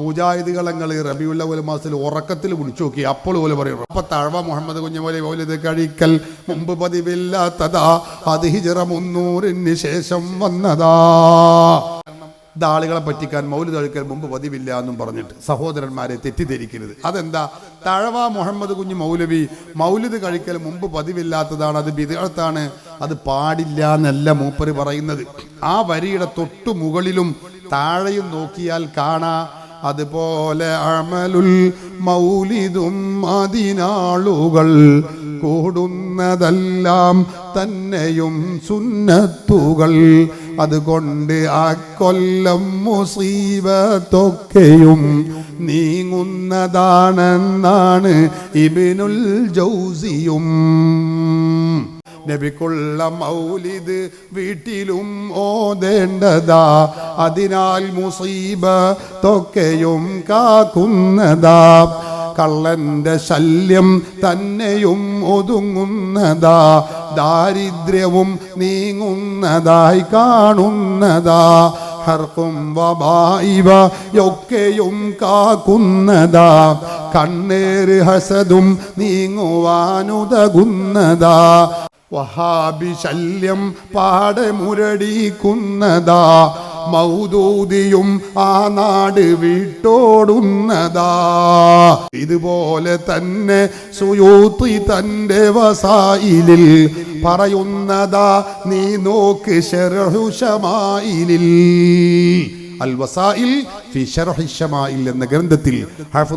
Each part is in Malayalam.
മുജാഹിദുകളങ്ങൾ പോലെ മാസത്തിൽ ഉറക്കത്തിൽ വിളിച്ചു നോക്കി. അപ്പോൾ പോലെ പറയും അപ്പൊ തഴവ മുഹമ്മദ് കുഞ്ഞുമോലെ മൗലിദ് കഴിക്കൽ മുമ്പ് പതിവില്ലാത്തതാ. അത് ഹിജറ മുന്നൂറിന് ശേഷം വന്നതാ. ഇത് പറ്റിക്കാൻ മൗലിദ് കഴിക്കൽ മുമ്പ് പതിവില്ല എന്നും പറഞ്ഞിട്ട് സഹോദരന്മാരെ തെറ്റിദ്ധരിക്കരുത്. അതെന്താ? തഴവ മുഹമ്മദ് കുഞ്ഞ് മൗലവി മൗലിദ് കഴിക്കൽ മുമ്പ് പതിവില്ലാത്തതാണ് അത് വിദഗ്ധാണ് അത് പാടില്ല എന്നല്ല മൂപ്പര് പറയുന്നത്. ആ വരിയുടെ തൊട്ടു മുകളിലും താഴെയും നോക്കിയാൽ കാണാ അതുപോലെ അമലുൽ മൗലിതും അതിനാളുകൾ കൂടുന്നതെല്ലാം തന്നെയും സുന്നത്തുകൾ. അതുകൊണ്ട് ആ കൊല്ലം മുസീബത്തൊക്കെയും നീങ്ങുന്നതാണെന്നാണ് ഇബിനുൽ ജൗസിയും. നബിക്കുള്ള മൗലിദ് വീട്ടിലും ഓതേണ്ടതാ. അതിനാൽ മുസീബ തൊക്കെയും കാക്കുന്നതാ. കള്ളന്റെ ശല്യം തന്നെയും ഒതുങ്ങുന്നതാ. ദാരിദ്ര്യവും നീങ്ങുന്നതായി കാണുന്നതാ. ഹർക്കും വബായിവയൊക്കെയും കാക്കുന്നതാ. കണ്ണേറ് ഹസതും നീങ്ങുവാനുതകുന്നതാ. വഹാബി ശല്യം പാടെ മുരടിക്കുന്നതാ മൗദൂദിയും ആ നാട് വിട്ടോടുന്നതാ. ഇതുപോലെ തന്നെ സുയൂത്തി തന്റെ വസായിലിൽ പറയുന്നതാ നീ നോക്ക് ശരഹുഷമായിലിൽ എന്ന ഗ്രന്ഥത്തിൽ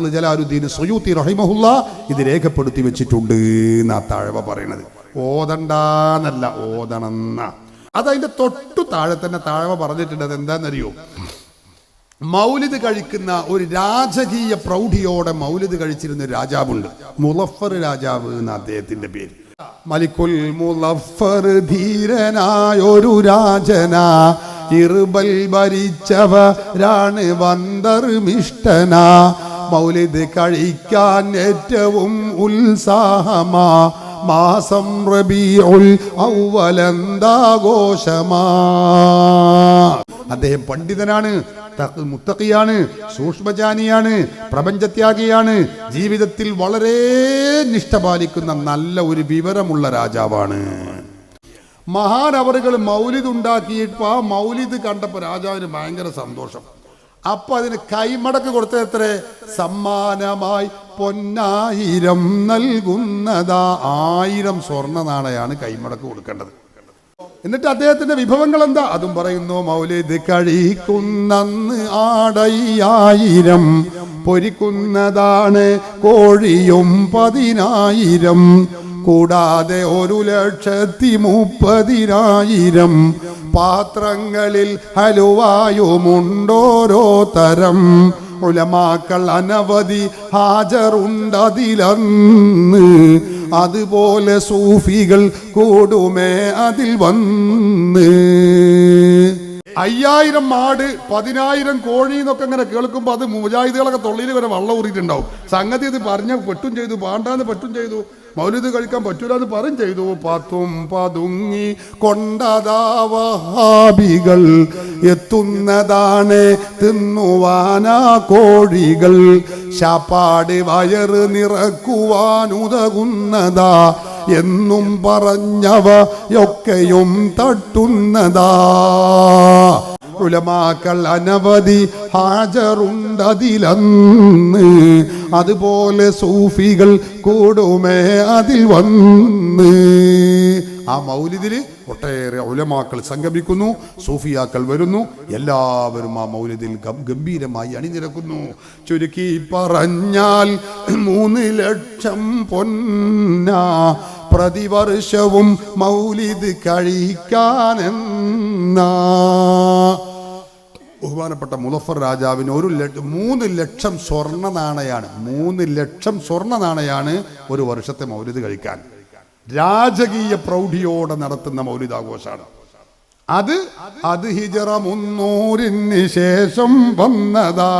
ജലാലുദ്ദീൻ സുയൂത്തി റഹിമഹുല്ല ഇത് രേഖപ്പെടുത്തി വെച്ചിട്ടുണ്ട് എന്നാ താഴവ പറയണത് ഓതണ്ടാന്നല്ല ഓതണമെന്ന. അതതിന്റെ തൊട്ടു താഴെ തന്നെ താഴെ പറഞ്ഞിട്ടുണ്ട് അത് എന്താണെന്നറിയോ മൗലിദ് കഴിക്കുന്ന ഒരു രാജകീയ പ്രൗഢിയോടെ മൗലിദ് കഴിച്ചിരുന്ന രാജാവുണ്ട്. മുലഫർ രാജാവ് എന്ന അദ്ദേഹത്തിന്റെ പേര്. മലിക്കുൽ മുലഫർ ധീരനായൊരു രാജന. ഇറുബൽ ഭരിച്ചവരാണ് വന്തർമിഷ്ടന മൗലിദ് കഴിക്കാൻ ഏറ്റവും ഉത്സാഹമാ. മാസം റബീഉൽ ഔവലന്താഘോഷമാ. അദ്ദേഹം പണ്ഡിതനാണ് മുത്തക്കിയാണ് സൂക്ഷ്മജാനിയാണ് പ്രപഞ്ചത്യാഗിയാണ് ജീവിതത്തിൽ വളരെ നിഷ്ഠ പാലിക്കുന്ന നല്ല ഒരു വിവരമുള്ള രാജാവാണ്. മഹാനവറുകൾ മൗലിദ് ഉണ്ടാക്കിയിട്ട് ആ മൗലിദ് കണ്ടപ്പോൾ രാജാവിന് ഭയങ്കര സന്തോഷം. അപ്പൊ അതിന് കൈമടക്ക് കൊടുത്ത എത്ര? സമ്മാനമായി പൊന്നായിരം നൽകുന്നതാ. ആയിരം സ്വർണ നാണയാണ് കൈമടക്ക് കൊടുക്കേണ്ടത്. എന്നിട്ട് അദ്ദേഹത്തിന്റെ വിഭവങ്ങൾ എന്താ? അതും പറയുന്നു മൗലിദ് കഴിക്കുന്നന്ന് ആടയ്യായിരം പൊരിക്കുന്നതാണ് കോഴിയും പതിനായിരം കൂടാതെ ഒരു ലക്ഷത്തി മുപ്പതിനായിരം പാത്രങ്ങളിൽ ഹലുവായുമുണ്ടോരോ തരം? ഉലമാക്കൾ അനവധി ഹാജറുണ്ടതിലന്ന്. അതുപോലെ സൂഫികൾ കൂടുമേ അതിൽ വന്ന്. അയ്യായിരം മാട് പതിനായിരം കോഴി എന്നൊക്കെ ഇങ്ങനെ കേൾക്കുമ്പോൾ അത് മുജാഹിദുകളൊക്കെ തൊള്ളിയിൽ വരെ വള്ളം ഊറിയിട്ടുണ്ടാവും. സംഗതി ഇത് പറഞ്ഞ പെട്ടും ചെയ്തു പാണ്ടാന്ന് പെട്ടും ചെയ്തു. മൗലിദ് കഴിക്കാൻ പറ്റൂല എന്ന് പറയും ചെയ്തു. പത്തും പതുങ്ങി കൊണ്ടതാവഹാബികൾ എത്തുന്നതാണ് തിന്നുവാനാ കോഴികൾ. ശാപ്പാട് വയറ് നിറക്കുവാനുതകുന്നതാ എന്നും പറഞ്ഞവയൊക്കെയും തട്ടുന്നതാ. ഉലമാക്കൾ അനവധി ഹാജറുണ്ടതിലന്ന്. അതുപോലെ സൂഫികൾ കൂടുമേ അതിൽ വന്ന്. ആ മൗലിദിൽ ഒട്ടേറെ ഉലമാക്കൾ സംഗമിക്കുന്നു സൂഫിയാക്കൾ വരുന്നു എല്ലാവരും ആ മൗലിദിൽ ഗംഭീരമായി അണിനിരക്കുന്നു. ചുരുക്കി പറഞ്ഞാൽ മൂന്ന് ലക്ഷം പൊന്ന പ്രതിവർഷവും മൗലിദ് കഴിക്കാനെന്നാ ബഹുമാനപ്പെട്ട മുലഫർ രാജാവിന് ഒരു മൂന്ന് ലക്ഷം സ്വർണ നാണയാണ്. മൂന്ന് ലക്ഷം സ്വർണ നാണയാണ് ഒരു വർഷത്തെ മൗലിത് കഴിക്കാൻ. രാജകീയ പ്രൗഢിയോടെ നടത്തുന്ന മൗലിതാഘോഷാണ് അത് അത് ഹിജറ മുന്നൂറിന് ശേഷം വന്നതാ.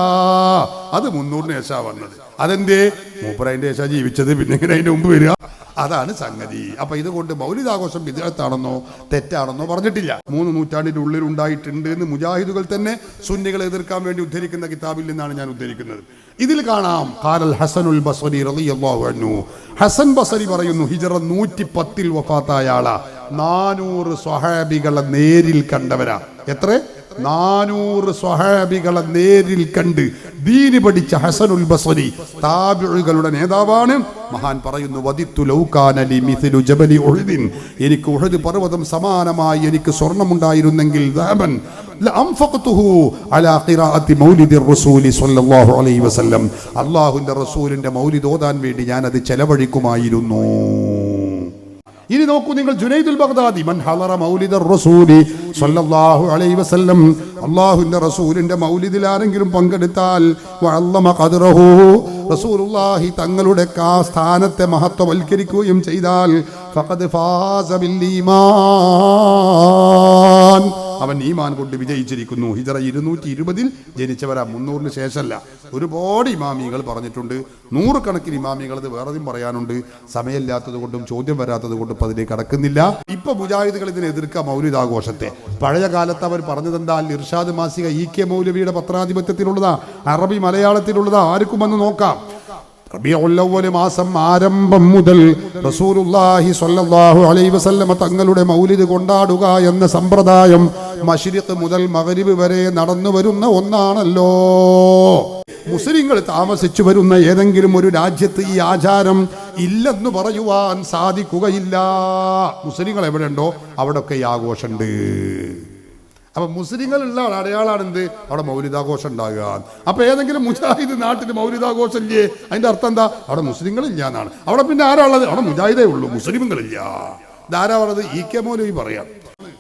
അത് മുന്നൂറിന് ശേഷമാണ് വന്നത്. അതെന്തേ? മൂപ്പറ അതിന്റെ ശേഷം ജീവിച്ചത്. പിന്നെ അതിന്റെ മുമ്പ് വരിക? അതാണ് സംഗതി. അപ്പൊ ഇതുകൊണ്ട് മൗലികാഘോഷം വിദേഹത്താണെന്നോ തെറ്റാണെന്നോ പറഞ്ഞിട്ടില്ല. മൂന്ന് നൂറ്റാണ്ടിന്റെ ഉള്ളിൽ ഉണ്ടായിട്ടുണ്ട് എന്ന് മുജാഹിദുകൾ തന്നെ സുന്നികളെ എതിർക്കാൻ വേണ്ടി ഉദ്ധരിക്കുന്ന കിതാബിൽ നിന്നാണ് ഞാൻ ഉദ്ധരിക്കുന്നത്. ഇതിൽ കാണാം. കാരൽ ഹസനുൽ ബസരി റളിയല്ലാഹു ഹസൻ ബസരി പറയുന്നു ഹിജറ നൂറ്റി പത്തിൽ വഫാത്തായ ആളാ. നാനൂറ് സ്വഹാബികളെ നേരിൽ കണ്ടവരാ. എത്ര? നാനൂറ് സ്വഹാബികളെ നേരിൽ കണ്ട് ദീന് പഠിച്ച ഹസനുൽ ബസരി താബിഴുകളുടെ നേതാവാണ്. മഹാൻ പറയുന്നു വദിത്തു ലൗകാനലി മിഥിലു ജബലി ഒഴുതിൻ എനിക്ക് ഉഹദ് പർവതം സമാനമായി എനിക്ക് സ്വർണമുണ്ടായിരുന്നെങ്കിൽ വസല്ലം. അല്ലാഹുവിന്റെ റസൂലിന്റെ മൗലിദ് ഓതാൻ വേണ്ടി ഞാൻ അത് ചെലവഴിക്കുമായിരുന്നു. ഇനി നോക്കൂ നിങ്ങൾ ജുനൈദുൽ ബഗ്ദാദി. മൻ ഹലറ മൗലിദർ റസൂലി സല്ലല്ലാഹു അലൈഹി വസല്ലം. അല്ലാഹുവിന്റെ റസൂലിന്റെ മൗലിദിൽ ആരെങ്കിലും പങ്കെടുത്താൽ വഅല്ലമ ഖദ്റഹു. റസൂലുള്ളാഹി തങ്ങളുടെ കാ സ്ഥാനത്തെ മഹത്വവൽക്കരിക്കുകയും ചെയ്താൽ ഫഖദ് ഫാസ ബിൽ ഈമാൻ. അവൻ ഈമാൻ കൊണ്ട് വിജയിച്ചിരിക്കുന്നു. ഹിജറ ഇരുന്നൂറ്റി ഇരുപതിൽ ജനിച്ചവരാ. മുന്നൂറിന് ശേഷമല്ല. ഒരുപാട് ഇമാമികൾ പറഞ്ഞിട്ടുണ്ട്. നൂറുകണക്കിന് ഇമാമികൾ അത് വേറെയും പറയാനുണ്ട്. സമയമില്ലാത്തത് കൊണ്ടും ചോദ്യം വരാത്തത് കൊണ്ടും അതിനെ കടക്കുന്നില്ല. ഇപ്പൊ മുജാഹിദുകൾ ഇതിനെ എതിർക്കുക മൗലിദാഘോഷത്തെ. പഴയ കാലത്ത് അവർ പറഞ്ഞതെന്താ? ഇർഷാദ് മാസിക ഇ കെ മൗലവിയുടെ പത്രാധിപത്യത്തിലുള്ളതാ. അറബി മലയാളത്തിലുള്ളതാ. ആർക്കും വന്ന് നോക്കാം. മാസം ആരംഭം മുതൽ റസൂലുള്ളാഹി സ്വല്ലല്ലാഹു അലൈഹി വസല്ലമ തങ്ങളുടെ മൗലിദ് കൊണ്ടാടുക എന്ന സമ്പ്രദായം മശ്രിഖ് മുതൽ മഗ്രിബ് വരെ നടന്നു വരുന്ന ഒന്നാണല്ലോ. മുസ്ലിങ്ങൾ താമസിച്ചു വരുന്ന ഏതെങ്കിലും ഒരു രാജ്യത്ത് ഈ ആചാരം ഇല്ലെന്ന് പറയുവാൻ സാധിക്കുകയില്ല. മുസ്ലിങ്ങൾ എവിടെയുണ്ടോ അവിടെയൊക്കെ ഈ ആഘോഷമുണ്ട്. അപ്പൊ മുസ്ലിങ്ങളുള്ള അടയാളാണ് എന്ത് അവിടെ മൗലിതാഘോഷം ഉണ്ടാകുക. അപ്പൊ ഏതെങ്കിലും മുജാഹിദ് നാട്ടിൽ മൗലിതാഘോഷം ഇല്ലേ? അതിന്റെ അർത്ഥം എന്താ? അവിടെ മുസ്ലിങ്ങളില്ല എന്നാണ്. അവിടെ പിന്നെ ആരാ ഉള്ളത്? അവിടെ മുജാഹിദേ ഉള്ളൂ മുസ്ലിമുകളില്ല. ഇതാരാ പറഞ്ഞത് ഈ കെ മൗലവി പറയാം.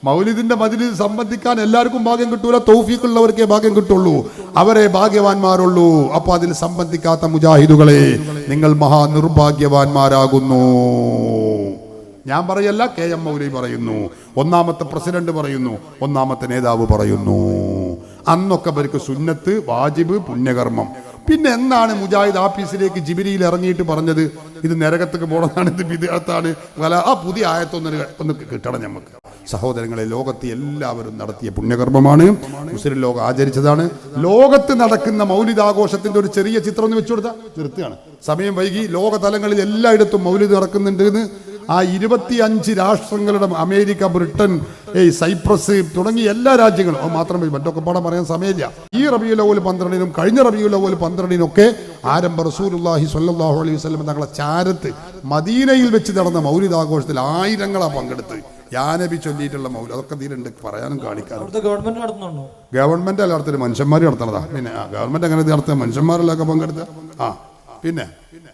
മൗലിദിന്റെ മതിലിൽ സംബന്ധിക്കാൻ എല്ലാവർക്കും ഭാഗ്യം കിട്ടൂല തൗഫീഖുള്ളവർക്കേ ഭാഗ്യം കിട്ടുള്ളൂ. അവരെ ഭാഗ്യവാന്മാരുള്ളൂ. അപ്പൊ അതിൽ സംബന്ധിക്കാത്ത മുജാഹിദുകളെ നിങ്ങൾ മഹാ നിർഭാഗ്യവാന്മാരാകുന്നു ഞാൻ പറയല്ല കെ എം മൗലി പറയുന്നു. ഒന്നാമത്തെ പ്രസിഡന്റ് പറയുന്നു ഒന്നാമത്തെ നേതാവ് പറയുന്നു. അന്നൊക്കെ അവർക്ക് സുന്നത്ത് വാജിബ് പുണ്യകർമ്മം. പിന്നെ എന്താണ് മുജാഹിദ് ആഫീസിലേക്ക് ജിബിരിയിൽ ഇറങ്ങിയിട്ട് പറഞ്ഞത്? ഇത് നരകത്തേക്ക് പോണതാണ് ഇത് വിദേഹത്താണ് വല ആ പുതിയ ആയത്തൊന്ന് ഒന്ന് കിട്ടണം നമുക്ക് സഹോദരങ്ങളെ ലോകത്ത് എല്ലാവരും നടത്തിയ പുണ്യകർമ്മമാണ്. മുസ്ലിം ലോകം ആചരിച്ചതാണ്. ലോകത്ത് നടക്കുന്ന മൗലിദാഘോഷത്തിന്റെ ഒരു ചെറിയ ചിത്രം ഒന്ന് വെച്ചു കൊടുത്താൽ നിർത്തുകയാണ്. സമയം വൈകി ലോകതലങ്ങളിൽ എല്ലായിടത്തും മൗലിദ് നടക്കുന്നുണ്ട് എന്ന് ആ ഇരുപത്തിയഞ്ച് രാഷ്ട്രങ്ങളുടെ അമേരിക്ക ബ്രിട്ടൻ ഈ സൈപ്രസ് തുടങ്ങി എല്ലാ രാജ്യങ്ങളും അത് മാത്രമേ മറ്റൊക്കെ പാടം പറയാൻ സമയമില്ല. ഈ റബിയുലവൽ പന്ത്രണ്ടിനും കഴിഞ്ഞ റബിയുലവൽ പന്ത്രണ്ടിനൊക്കെ ആരംഭ റസൂലുല്ലാഹി സല്ലാഹു അലൈഹി വസ്ലം തങ്ങളെ ചാരത്ത് മദീനയിൽ വെച്ച് നടന്ന മൗലിദാഘോഷത്തിൽ ആയിരങ്ങളാ പങ്കെടുത്ത്. യാനബി ചൊല്ലിയിട്ടുള്ള മൗലി അതൊക്കെ തീരുണ്ട് പറയാനും കാണിക്കാനും. ഗവൺമെന്റ് അല്ല നടത്തൽ മനുഷ്യന്മാർ നടത്തണതാ പിന്നെ ഗവൺമെന്റ് അങ്ങനെ നടത്തുക മനുഷ്യന്മാരല്ലൊക്കെ പങ്കെടുത്ത ആ പിന്നെ. പിന്നെ